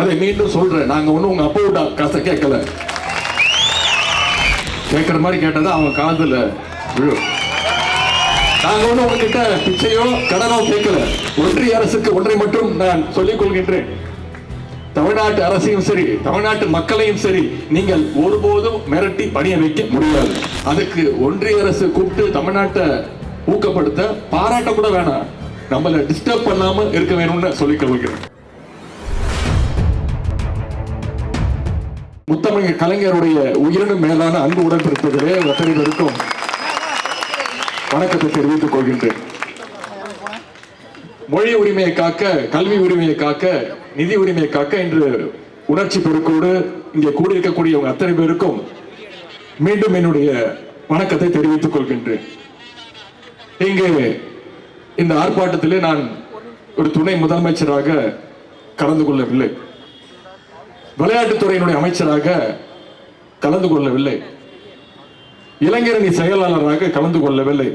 அதை மீண்டும் சொல்றேன். நாங்க ஒன்றும் உங்க அப்பாவோட காசை கேட்கல. கேட்கற மாதிரி கேட்டதா அவன் காதல விழும். நாங்க ஒன்றும் உங்ககிட்ட பிச்சையோ கடனோ கேட்கல. ஒன்றிய அரசுக்கு ஒன்றை மட்டும் நான் சொல்லிக் கொள்கின்றேன். தமிழ்நாட்டு அரசையும் சரி தமிழ்நாட்டு மக்களையும் சரி நீங்கள் ஒருபோதும் மிரட்டி பணிய வைக்க முடியாது. அதுக்கு ஒன்றிய அரசு கூப்பிட்டு தமிழ்நாட்டை ஊக்கப்படுத்த பாராட்ட கூட வேணாம். நம்மளை டிஸ்டர்ப் பண்ணாம இருக்க வேணும்னு சொல்லிக் கொள்கிறேன். முத்தமிழ் கலைஞருடைய உயிரினும் மேலான அன்பு உடன்பிறப்புகளே அத்தனை பேருக்கும் வணக்கத்தை தெரிவித்துக் கொள்கின்றேன். மொழி உரிமையை காக்க கல்வி உரிமையை காக்க நிதி உரிமையை காக்க இன்று உணர்ச்சி பெருக்கோடு இங்கே கூடியிருக்கக்கூடிய அத்தனை பேருக்கும் மீண்டும் என்னுடைய வணக்கத்தை தெரிவித்துக் கொள்கின்றேன். இங்கு இந்த ஆர்ப்பாட்டத்திலே நான் ஒரு துணை முதலமைச்சராக கலந்து கொள்ளவில்லை. விளையாட்டுத்துறையினுடைய அமைச்சராக கலந்து கொள்ளவில்லை. இளைஞரணி செயலாளராக கலந்து கொள்ளவில்லை.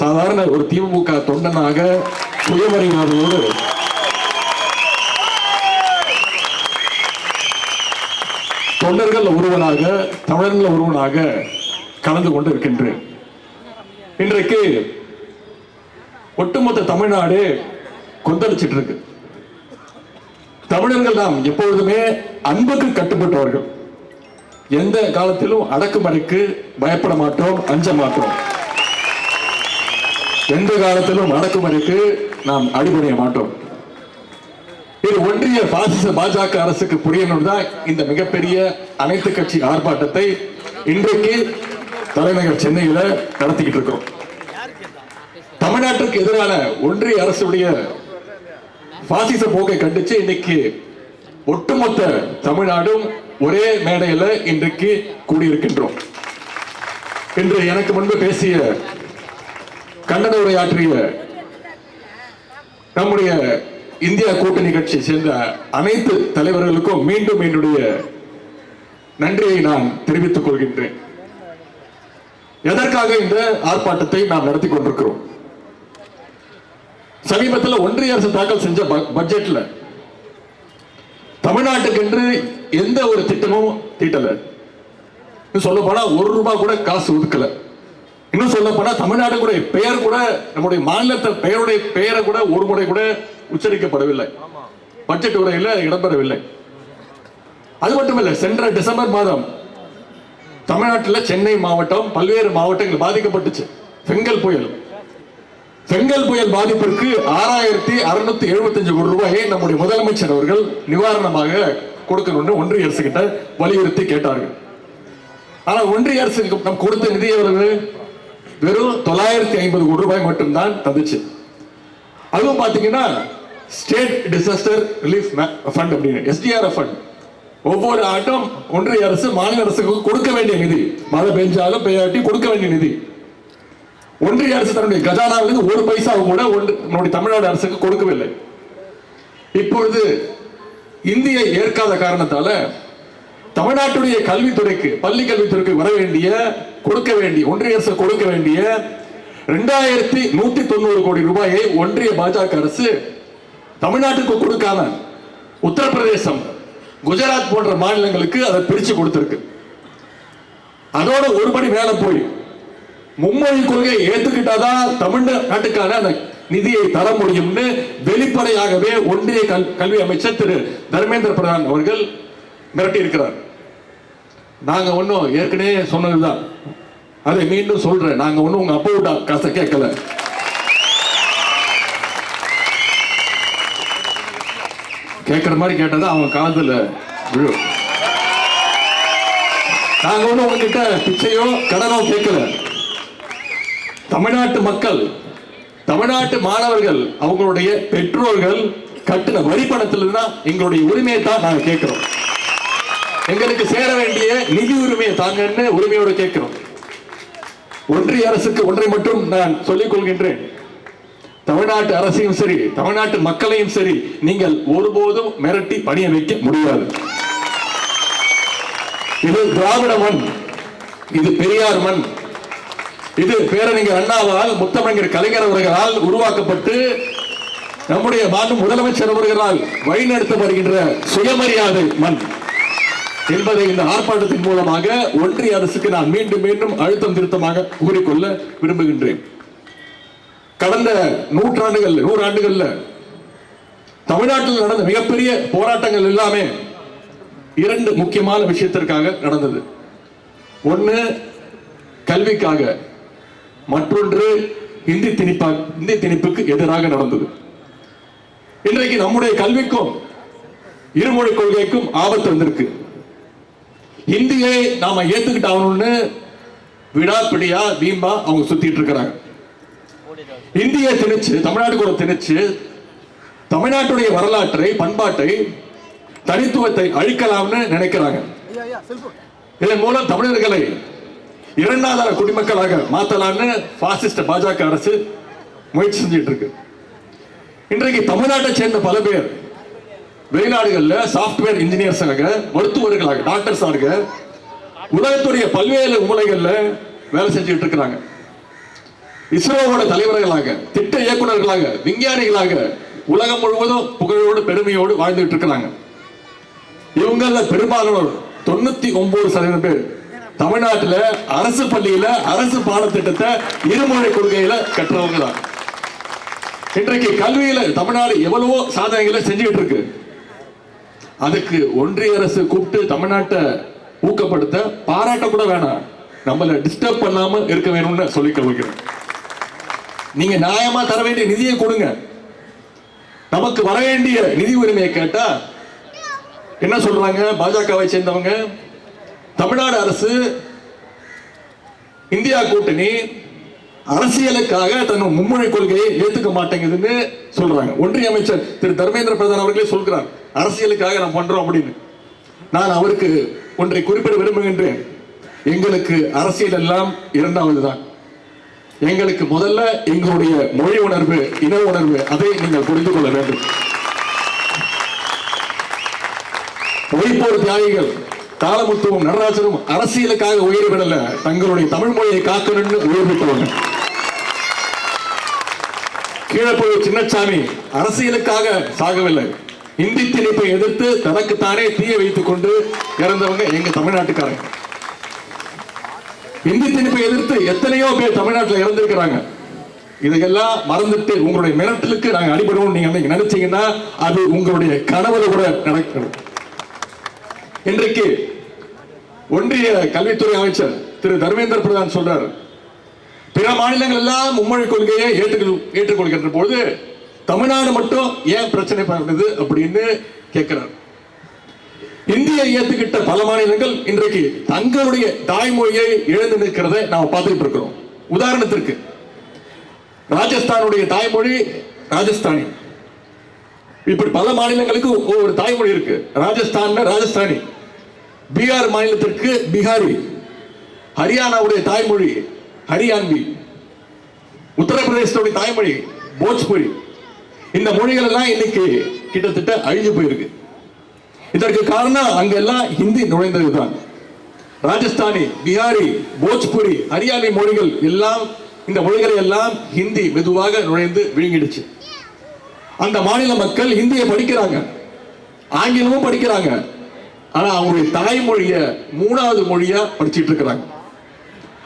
சாதாரண ஒரு திமுக தொண்டனாக சுயமரியாதையோடு தொண்டர்கள் ஒருவனாக தமிழர்கள் ஒருவனாக கலந்து கொண்டு இருக்கின்றேன் இன்றைக்கு ஒட்டுமொத்த தமிழ்நாடு கொந்தளிச்சிட்டு இருக்கு. தமிழர்கள் நாம் எப்பொழுதுமே அன்புக்கு கட்டுப்பட்டவர்கள். எந்த காலத்திலும் அடக்குமுறைக்கு பயப்பட மாட்டோம் அஞ்ச மாட்டோம். எந்த காலத்திலும் அடக்குமுறைக்கு நாம் அடிபணிய மாட்டோம். இது ஒன்றிய பாசிச பாஜக அரசுக்கு புரியணும் தான் இந்த மிகப்பெரிய அனைத்து கட்சி ஆர்ப்பாட்டத்தை இன்றைக்கு தலைநகர் சென்னையில நடத்திக்கிட்டு இருக்கிறோம் தமிழ்நாட்டுக்கு எதிரான ஒன்றிய அரசுடைய பாசிச போக்கை கண்டிச்சு இன்னைக்கு ஒட்டுமொத்த தமிழ்நாடும் ஒரே மேடையில இன்றைக்கு கூடியிருக்கின்றோம். இன்று எனக்கு முன்பு பேசிய கண்டன உரையாற்றிய நம்முடைய இந்தியா கூட்டணி கட்சியை சேர்ந்த அனைத்து தலைவர்களுக்கும் மீண்டும் என்னுடைய நன்றியை நான் தெரிவித்துக் கொள்கின்றேன். எதற்காக இந்த ஆர்ப்பாட்டத்தை நாம் நடத்தி கொண்டிருக்கிறோம்? சமீபத்தில் ஒன்றிய அரசு தாக்கல் செஞ்ச ப- பட்ஜெட்ல தமிழ்நாட்டுக்கு என்று எந்த ஒரு திட்டமும் தீட்டல. சொல்ல போனா ஒரு ரூபாய் கூட காசு ஒதுக்கல. இன்னும் சொல்ல போனா தமிழ்நாடு கூட பெயர் கூட நம்முடைய மாநிலத்தை பெயருடைய பெயரை கூட ஒரு முறை கூட உச்சரிக்கப்படவில்லை. பட்ஜெட் உரையில் இடம்பெறவில்லை. அது மட்டுமல்ல சென்ற டிசம்பர் மாதம் தமிழ்நாட்டில் சென்னை மாவட்டம் பல்வேறு மாவட்டங்கள் பாதிக்கப்பட்டுச்சு. செங்கல் புயல் செங்கல் புயல் பாதிப்பிற்கு ஆறாயிரத்தி அறுநூத்தி எழுபத்தஞ்சு கோடி ரூபாயை நம்முடைய முதலமைச்சர் அவர்கள் நிவாரணமாக கொடுக்கணும்னு ஒன்றிய அரசு கிட்ட வலியுறுத்தி கேட்டார்கள். ஆனால் ஒன்றிய அரசு நம் கொடுத்த நிதி எவ்வளவு? வெறும் தொள்ளாயிரத்தி ஐம்பது கோடி ரூபாய் மட்டும்தான் தந்துச்சு. அதுவும் பார்த்தீங்கன்னா ஸ்டேட் டிசாஸ்டர் ரிலீஃப் ஃபண்ட் அப்படின்னு எஸ்டிஆர் ஃபண்ட். ஒவ்வொரு ஆட்டும் ஒன்றிய அரசு மாநில அரசுக்கு கொடுக்க வேண்டிய நிதி. மழை பெஞ்சாலும் பெய்யாட்டி கொடுக்க வேண்டிய நிதி. ஒன்றிய அரசு தன்னுடைய கஜானாவிலிருந்து ஒரு பைசா கூட ஒன்று- நம்முடைய தமிழ்நாடு அரசுக்கு கொடுக்கவில்லை. இப்பொழுது இந்திய ஏற்காத காரணத்தால தமிழ்நாட்டுடைய கல்வித்துறைக்கு பள்ளி கல்வித்துறைக்கு வர வேண்டிய கொடுக்க வேண்டிய ஒன்றிய அரசு கொடுக்க வேண்டிய ரெண்டாயிரத்தி நூத்தி தொண்ணூறு கோடி ரூபாயை ஒன்றிய பாஜக அரசு தமிழ்நாட்டுக்கு கொடுக்காம உத்தரப்பிரதேசம் குஜராத் போன்ற மாநிலங்களுக்கு அதை பிரிச்சு கொடுத்திருக்கு. அதோட ஒரு படி மேல போய் மும்மொழி கொள்கையை ஏத்துக்கிட்டாதான் தமிழ்நாட்டுக்கான அந்த நிதியை தர முடியும்னு வெளிப்படையாகவே ஒன்றிய கல்- கல்வி அமைச்சர் திரு தர்மேந்திர பிரதான் அவர்கள் மிரட்டி இருக்கிறார் நாங்க ஒன்றும் ஏற்கனவே சொன்னதுதான். அதை மீண்டும் சொல்றேன். நாங்க ஒன்றும் உங்க அப்பாவோட காசை கேட்கல. கேட்கிற மாதிரி கேட்டதா அவன் காதல விழும். நாங்க ஒன்றும் உங்ககிட்ட பிச்சையோ கடனோ கேட்கல. தமிழ்நாட்டு மக்கள் தமிழ்நாட்டு மாணவர்கள் அவங்களுடைய பெற்றோர்கள் கட்டின வரி பணத்திலிருந்து தான் எங்களுடைய உரிமையை தான் நாங்கள் கேட்கிறோம். எங்களுக்கு சேர வேண்டிய நிதி உரிமையை தாங்கன்னு உரிமையோடு கேட்கிறோம். ஒன்றிய அரசுக்கு ஒன்றை மட்டும் நான் சொல்லிக் கொள்கின்றேன். தமிழ்நாட்டு அரசையும் சரி தமிழ்நாட்டு மக்களையும் சரி நீங்கள் ஒருபோதும் மிரட்டி பணிய வைக்க முடியாது. இது திராவிட மண் இது பெரியார் மண். இது பேரறிஞர் அண்ணாவால் முத்தமிழர் கலைஞர் அவர்களால் உருவாக்கப்பட்டு நம்முடைய மாண்பு முதலமைச்சர் அவர்களால் வழிநடத்த வருகின்ற சுயமரியாதை மண் என்பதை இந்த ஆர்ப்பாட்டத்தின் மூலமாக ஒன்றிய அரசுக்கு நான் மீண்டும் மீண்டும் அழுத்தம் திருத்தமாக கூறிக்கொள்ள விரும்புகின்றேன். கடந்த நூற்றாண்டுகள் நூறாண்டுகள்ல தமிழ்நாட்டில் நடந்த மிகப்பெரிய போராட்டங்கள் எல்லாமே இரண்டு முக்கியமான விஷயத்திற்காக நடந்தது. ஒன்று கல்விக்காக. மற்றொன்று இந்தி திணிப்பா இந்தி திணிப்புக்கு எதிராக நடந்தது. இன்றைக்கு நம்முடைய கல்விக்கும் இருமொழி கொள்கைக்கும் ஆபத்து வந்திருக்கு. இந்தியை நாம ஏத்துக்கிட்டாகணும்னு விடாப்பிடியா வீம்பா அவங்க சுத்திட்டு இருக்கிறாங்க. இந்திய திணிச்சு தமிழ்நாடு கூட திணிச்சு தமிழ்நாட்டுடைய வரலாற்றை பண்பாட்டை தனித்துவத்தை அழிக்கலாம்னு நினைக்கிறாங்க. இதன் மூலம் தமிழர்களை இரண்டாதார குடிமக்களாக மாத்தலான்னு பாசிஸ்ட் பாஜக அரசு முயற்சி செஞ்சிட்டு இருக்கு. இன்றைக்கு தமிழ்நாட்டை சேர்ந்த பல பேர் வெளிநாடுகளில் சாப்ட்வேர் இன்ஜினியர்ஸாக மருத்துவர்களாக டாக்டர்ஸாக உலகத்துடைய பல்வேறு மூலைகளில் வேலை செஞ்சுட்டு இருக்கிறாங்க. இஸ்ரோவோட தலைவர்களாக திட்ட இயக்குநர்களாக விஞ்ஞானிகளாக உலகம் முழுவதும் புகழோடு பெருமையோடு வாழ்ந்துட்டு இருக்கிறாங்க. இவங்கள பெரும்பாலானோர் தொண்ணூத்தி ஒன்பது சதவீதம் பேர் தமிழ்நாட்டில் அரசு பள்ளியில் அரசு பாடத்திட்டத்தை இருமொழி கொள்கையில் கற்றவங்க தான் இன்றைக்கு கல்வியில் தமிழ்நாடு எவ்வளவோ சாதனைகளை செஞ்சுக்கிட்டு இருக்கு. அதுக்கு ஒன்றிய அரசு கூப்பிட்டு தமிழ்நாட்டை ஊக்கப்படுத்த பாராட்ட கூட வேணாம். நம்மளை டிஸ்டர்ப் பண்ணாம இருக்க வேணும்னு சொல்லி கொள்கிறேன். நீங்க நியாயமா தர வேண்டிய நிதியை கொடுங்க. நமக்கு வர வேண்டிய நிதி உரிமையை கேட்டா என்ன சொல்றாங்க? பாஜகவை சேர்ந்தவங்க தமிழ்நாடு அரசு இந்தியா கூட்டணி அரசியலுக்காக தன் மும்மொழி கொள்கையை ஏத்துக்க மாட்டேங்குதுன்னு சொல்றாங்க. ஒன்றிய அமைச்சர் திரு தர்மேந்திர பிரதான் அவர்களே சொல்கிறார் அரசியலுக்காக நாம் பண்றோம் அப்படின்னு. நான் அவருக்கு ஒன்றை குறிப்பிட விரும்புகின்றேன். எங்களுக்கு அரசியல் எல்லாம் இரண்டாவது தான். எங்களுக்கு முதல்ல எங்களுடைய மொழி உணர்வு இன உணர்வு அதை நீங்கள் புரிந்து கொள்ள வேண்டும். மொழிப்போர் தியாகிகள் தாளமுத்துவும் நடராஜனும் அரசியலுக்காக உயிர் விடல. தங்களுடைய தமிழ் மொழியை காக்கணும்னு உயிர் விட்டவங்க கீழப்போய் சின்னசாமி அரசியலுக்காக சாகவில்லை. இந்தி திணிப்பை எதிர்த்து தனக்குத்தானே தீய வைத்துக் கொண்டு இறந்தவங்க எங்க தமிழ்நாட்டுக்காரங்க. இந்தி திணிப்பை எதிர்த்து எத்தனையோ பேர் தமிழ்நாட்டில் இறந்திருக்கிறாங்க. இதையெல்லாம் மறந்துட்டு உங்களுடைய மிரட்டலுக்கு நாங்க அடிபடுவோம் நீங்க நினைச்சீங்கன்னா அது உங்களுடைய கனவுல கூட நடக்கணும் இன்றைக்கு ஒன்றிய கல்வித்துறை அமைச்சர் திரு தர்மேந்திர பிரதான் சொல்றார். பிற மாநிலங்கள் எல்லாம் மும்மொழி கொள்கையை ஏற்றுக்கொள் ஏற்றுக்கொள்கின்ற பொழுது தமிழ்நாடு மட்டும் ஏன் பிரச்சனை பண்ணுது அப்படின்னு கேட்கிறார். இந்தியை ஏத்துக்கிட்ட பல மாநிலங்கள் இன்றைக்கு தங்களுடைய தாய்மொழியை இழந்து நிற்கிறத நாம் பார்த்துட்டு இருக்கிறோம். உதாரணத்திற்கு ராஜஸ்தானுடைய தாய்மொழி ராஜஸ்தானி. இப்படி பல மாநிலங்களுக்கு ஒவ்வொரு தாய்மொழி இருக்கு. ராஜஸ்தான் ராஜஸ்தானி. பீகார் மாநிலத்திற்கு பீகாரி ஹரியானாவுடைய தாய்மொழி ஹரியான்வி உத்தரப்பிரதேசத்துடைய தாய்மொழி போஜ்புரி. இந்த மொழிகள் எல்லாம் இன்னைக்கு கிட்டத்தட்ட அழிஞ்சு போயிருக்கு. இதற்கு காரணம் அங்கெல்லாம் ஹிந்தி நுழைந்ததுதான். ராஜஸ்தானி பிஹாரி போஜ்புரி ஹரியானி மொழிகள் எல்லாம் இந்த மொழிகளை எல்லாம் ஹிந்தி மெதுவாக நுழைந்து விழுங்கிடுச்சு. அந்த மாநில மக்கள் ஹிந்தியை படிக்கிறாங்க. ஆங்கிலமும் படிக்கிறாங்க. ஆனா அவங்களுடைய தாய்மொழிய மூணாவது மொழியா படிச்சுட்டு இருக்கிறாங்க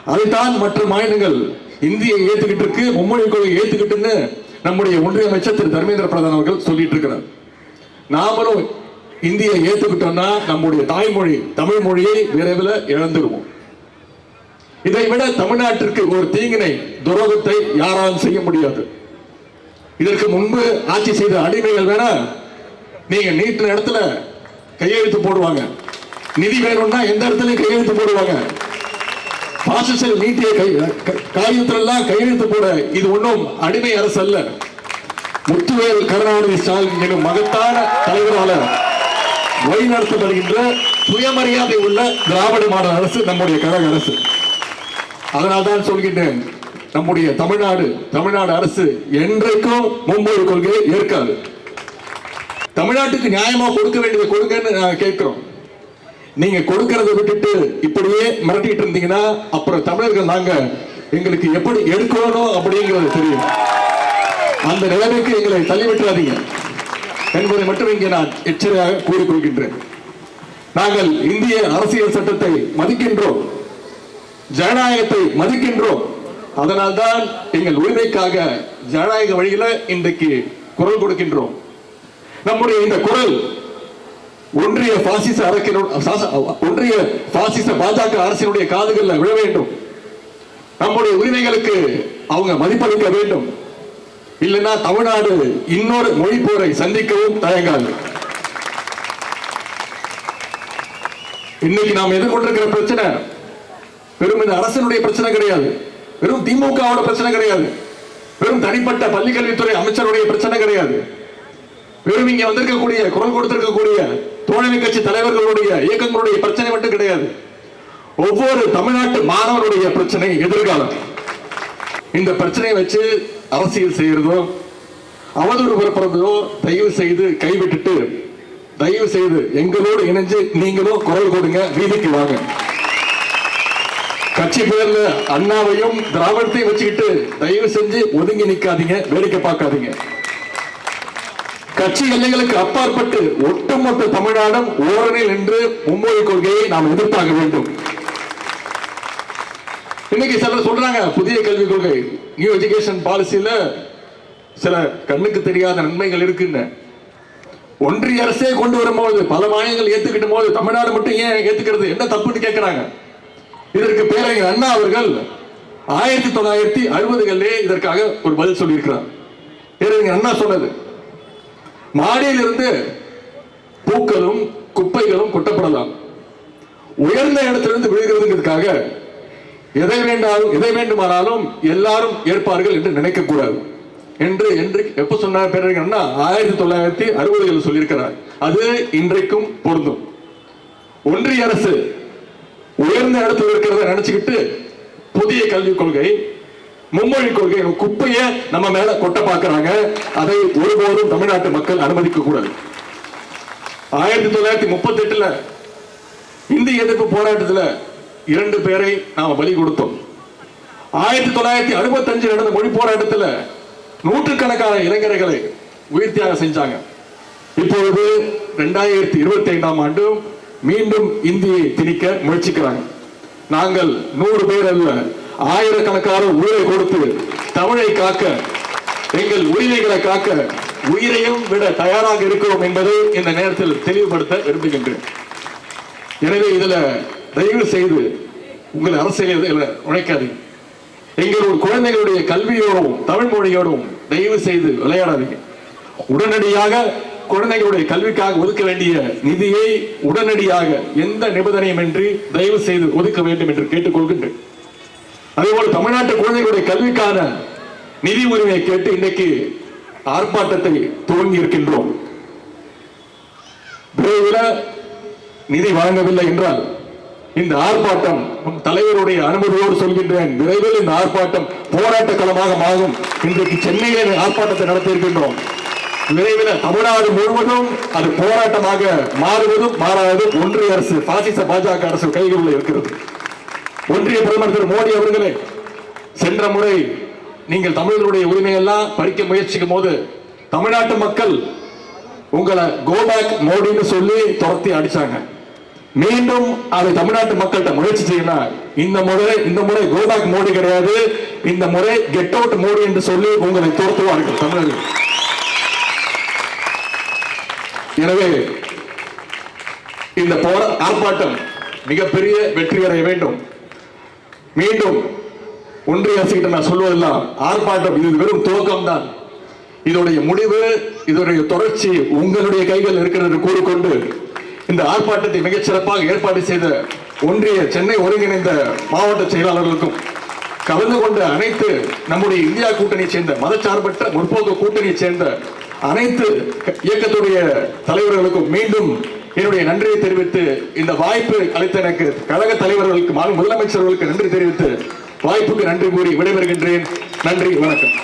அதைத்தான் மற்ற மாநிலங்கள் இந்தியை ஏத்துக்கிட்டு இருக்கு மும்மொழி கொள்கை ஏத்துக்கிட்டுன்னு நம்முடைய ஒன்றிய அமைச்சர் திரு. தர்மேந்திர பிரதான் அவர்கள் சொல்லிட்டு இருக்கிறார் நாமளும் இந்தியை ஏத்துக்கிட்டோம்னா நம்முடைய தாய்மொழி தமிழ் மொழியை விரைவில் இழந்துருவோம். இதை விட தமிழ்நாட்டிற்கு ஒரு தீங்கினை துரோகத்தை யாராலும் செய்ய முடியாது. இதற்கு முன்பு ஆட்சி செய்த அடிமைகள் வேணா நீங்க நீட்டின இடத்துல கையெழுத்து போடுவாங்க. நிதி வேணும்னா எந்த இடத்துலையும் கையெழுத்து போடுவாங்க? பாசிசல் நீட்டிய கை க- கையெழுத்து போட இது ஒன்றும் அடிமை அரசு அல்ல. முத்துவேல் கருணாநிதி ஸ்டாலின் எனும் மகத்தான தலைவரால வழிநடத்தப்படுகின்ற சுயமரியாதை உள்ள திராவிட மாடல் அரசு நம்முடைய கழக அரசு. அதனால் தான் சொல்கின்றேன் நம்முடைய தமிழ்நாடு தமிழ்நாடு அரசு என்றைக்கும் மும்மொழி கொள்கையை ஏற்காது. தமிழ்நாட்டுக்கு நியாயமா கொடுக்க வேண்டிய கொடுங்கன்னு நாங்கள் கேட்கிறோம். நீங்க கொடுக்கறதை விட்டுட்டு இப்படியே மிரட்டிட்டு இருந்தீங்கன்னா அப்புறம் தமிழர்கள் நாங்க எங்களுக்கு எப்படி எடுக்கணும் அப்படிங்கிறது தெரியும். அந்த நிலைமைக்கு எங்களை தள்ளிவிட்டுறாதீங்க. என்பதை மட்டும் இங்கே நான் எச்சரிக்கையாக கூறிக்கொள்கின்றேன். நாங்கள் இந்திய அரசியல் சட்டத்தை மதிக்கின்றோம். ஜனநாயகத்தை மதிக்கின்றோம். அதனால்தான் எங்கள் உரிமைக்காக ஜனநாயக வழியில இன்றைக்கு குரல் கொடுக்கின்றோம். நம்முடைய இந்த குரல் ஒன்றிய பாசிச அரசினோட ஒன்றிய பாசிச பாஜக அரசினுடைய காதுகளில் விழ வேண்டும். நம்முடைய உரிமைகளுக்கு அவங்க மதிப்பளிக்க வேண்டும். இல்லைன்னா தமிழ்நாடு இன்னொரு மொழி போரை சந்திக்கவும் தயங்காது. இன்னைக்கு நாம் எதிர்கொண்டிருக்கிற பிரச்சனை வெறும் இந்த அரசனுடைய பிரச்சனை கிடையாது. வெறும் திமுகவோட பிரச்சனை கிடையாது. வெறும் தனிப்பட்ட பள்ளிக்கல்வித்துறை அமைச்சருடைய பிரச்சனை கிடையாது. வெறும் இங்க வந்திருக்கக்கூடிய குரல் கொடுத்திருக்கக்கூடிய தோழமை கட்சி தலைவர்களுடைய இயக்கங்களுடைய பிரச்சனை மட்டும் கிடையாது. ஒவ்வொரு தமிழ்நாட்டு மாணவருடைய பிரச்சனை எதிர்காலம். இந்த பிரச்சனையை வச்சு அரசியல் செய்யறதோ அவதூறு பரப்புறதோ தயவு செய்து கைவிட்டுட்டு தயவு செய்து எங்களோடு இணைஞ்சு நீங்களும் குரல் கொடுங்க வீதிக்கு வாங்க. கட்சி பேர்ல அண்ணாவையும் திராவிடத்தையும் வச்சுக்கிட்டு தயவு செஞ்சு ஒதுங்கி நிக்காதீங்க வேடிக்கை பார்க்காதீங்க. கட்சி எல்லைகளுக்கு அப்பாற்பட்டு ஒட்டுமொத்த தமிழ்நாடும் ஓரணில் நின்று மும்மொழி கொள்கையை நாம் எதிர்ப்பாக வேண்டும். இன்னைக்கு சிலர் சொல்றாங்க புதிய கல்விக் கொள்கை நியூ எஜுகேஷன் பாலிசியில சில கண்ணுக்கு தெரியாத நன்மைகள் இருக்குன்னு. ஒன்றிய அரசே கொண்டு வரும்போது பல மாநிலங்கள் ஏத்துக்கிட்ட போது தமிழ்நாடு மட்டும் ஏன் ஏத்துக்கிறது? என்ன தப்புன்னு கேட்கிறாங்க இதற்கு பேரறிஞர் அண்ணா அவர்கள் ஆயிரத்தி தொள்ளாயிரத்தி அறுபதுகளிலே இதற்காக ஒரு பதில் சொல்லியிருக்கிறார். பேரறிஞர் அண்ணா சொன்னது மாடியிலிருந்து பூக்களும் குப்பைகளும் கொட்டப்படலாம். உயர்ந்த இடத்திலிருந்து விழுகிறதுங்கிறதுக்காக எதை வேண்டாலும் எதை வேண்டுமானாலும் எல்லாரும் ஏற்பார்கள் என்று நினைக்க கூடாது என்று என்று எப்ப சொன்னார் பேரறிஞர்னா ஆயிரத்தி தொள்ளாயிரத்தி அறுபதுகளில் சொல்லியிருக்கிறார். அது இன்றைக்கும் பொருந்தும். ஒன்றிய அரசு உயர்ந்த இடத்தில் இருக்கிறத நினைச்சுக்கிட்டு புதிய கல்விக் கொள்கை மும்மொழி கொள்கை குப்பையை நம்ம மேல கொட்ட பார்க்கறாங்க அதை ஒருபோதும் தமிழ்நாட்டு மக்கள் அனுமதிக்க கூடாது. ஆயிரத்தி தொள்ளாயிரத்தி முப்பத்தி எட்டுல இந்தி எதிர்ப்பு போராட்டத்தில் இரண்டு பேரை நாம பலி கொடுத்தோம். ஆயிரத்தி தொள்ளாயிரத்தி அறுபத்தஞ்சு நடந்த மொழி போராட்டத்தில் நூற்றுக்கணக்கான இளைஞர்களை உயிர் தியாகம் செஞ்சாங்க. இப்பொழுது ரெண்டாயிரத்தி இருபத்தி ஐந்தாம் ஆண்டு மீண்டும் இந்தியை திணிக்க முயற்சிக்கிறாங்க. நாங்கள் நூறு பேர் அல்ல ஆயிரக்கணக்கான உயிரை கொடுத்து தமிழை காக்க எங்கள் உரிமைகளை காக்க உயிரையும் விட தயாராக இருக்கிறோம் என்பதை இந்த நேரத்தில் தெளிவுபடுத்த விரும்புகின்றேன். எனவே இதுல தயவு செய்து உங்கள் அரசியல் உழைக்காதீங்க. நுழைக்காதீங்க எங்களுடைய குழந்தைகளுடைய கல்வியோடும் தமிழ் மொழியோடும் தயவு செய்து விளையாடாதீங்க. உடனடியாக குழந்தைகளுடைய கல்விக்காக ஒதுக்க வேண்டிய நிதியை உடனடியாக எந்த நிபந்தனையும் இன்றி தயவு செய்து ஒதுக்க வேண்டும் என்று கேட்டுக்கொள்கின்றேன். அதே போல தமிழ்நாட்டு குழந்தைகளுடைய கல்விக்கான நிதி உரிமையை கேட்டு இன்னைக்கு ஆர்ப்பாட்டத்தை துவங்கி இருக்கின்றோம் விரைவில் நிதி வழங்கவில்லை என்றால் இந்த ஆர்ப்பாட்டம் தலைவருடைய அனுமதியோடு சொல்கின்றேன். விரைவில் இந்த ஆர்ப்பாட்டம் போராட்ட களமாக மாறும். இன்றைக்கு சென்னையில் ஆர்ப்பாட்டத்தை நடத்தியிருக்கின்றோம். விரைவில் தமிழ்நாடு முழுவதும் அது போராட்டமாக மாறுவதும் மாறாததும் ஒன்றிய அரசு பாசிச பாஜக அரசு கைகளில் இருக்கிறது. ஒன்றிய பிரதமர் திரு மோடி அவர்களே சென்ற முறை நீங்கள் தமிழர்களுடைய உரிமையெல்லாம் பறிக்க முயற்சிக்கும் போது தமிழ்நாட்டு மக்கள் உங்களை கோபேக் மோடின்னு சொல்லி துரத்தி அடிச்சாங்க. மீண்டும் அதை தமிழ்நாட்டு மக்கள்கிட்ட முயற்சி செய்யணும் இந்த முறை இந்த முறை கோபேக் மோடி கிடையாது. இந்த முறை கெட் அவுட் மோடி என்று சொல்லி உங்களை துரத்துவார்கள் தமிழர்கள். எனவே இந்த போர ஆர்ப்பாட்டம் மிகப்பெரிய வெற்றி அடைய வேண்டும். மீண்டும் ஒன்றிய அரசுகிட்ட நான் சொல்வதெல்லாம் ஆர்ப்பாட்டம். இது வெறும் துவக்கம் தான் இதோடைய முடிவு இதோடைய தொடர்ச்சி உங்களுடைய கைகள் இருக்கிறது என்று கூறிக்கொண்டு இந்த ஆர்ப்பாட்டத்தை மிகச்சிறப்பாக ஏற்பாடு செய்த ஒன்றிய சென்னை ஒருங்கிணைந்த மாவட்ட செயலாளர்களுக்கும் கலந்து கொண்ட அனைத்து நம்முடைய இந்தியா கூட்டணியை சேர்ந்த மதச்சார்பற்ற முற்போக்கு கூட்டணியை சேர்ந்த அனைத்து இயக்கத்துடைய தலைவர்களுக்கும் மீண்டும் என்னுடைய நன்றியை தெரிவித்து இந்த வாய்ப்பு அளித்த எனக்கு கழக தலைவர்களுக்கு முதலமைச்சர்களுக்கு நன்றி தெரிவித்து வாய்ப்புக்கு நன்றி கூறி விடைபெறுகின்றேன். நன்றி வணக்கம்.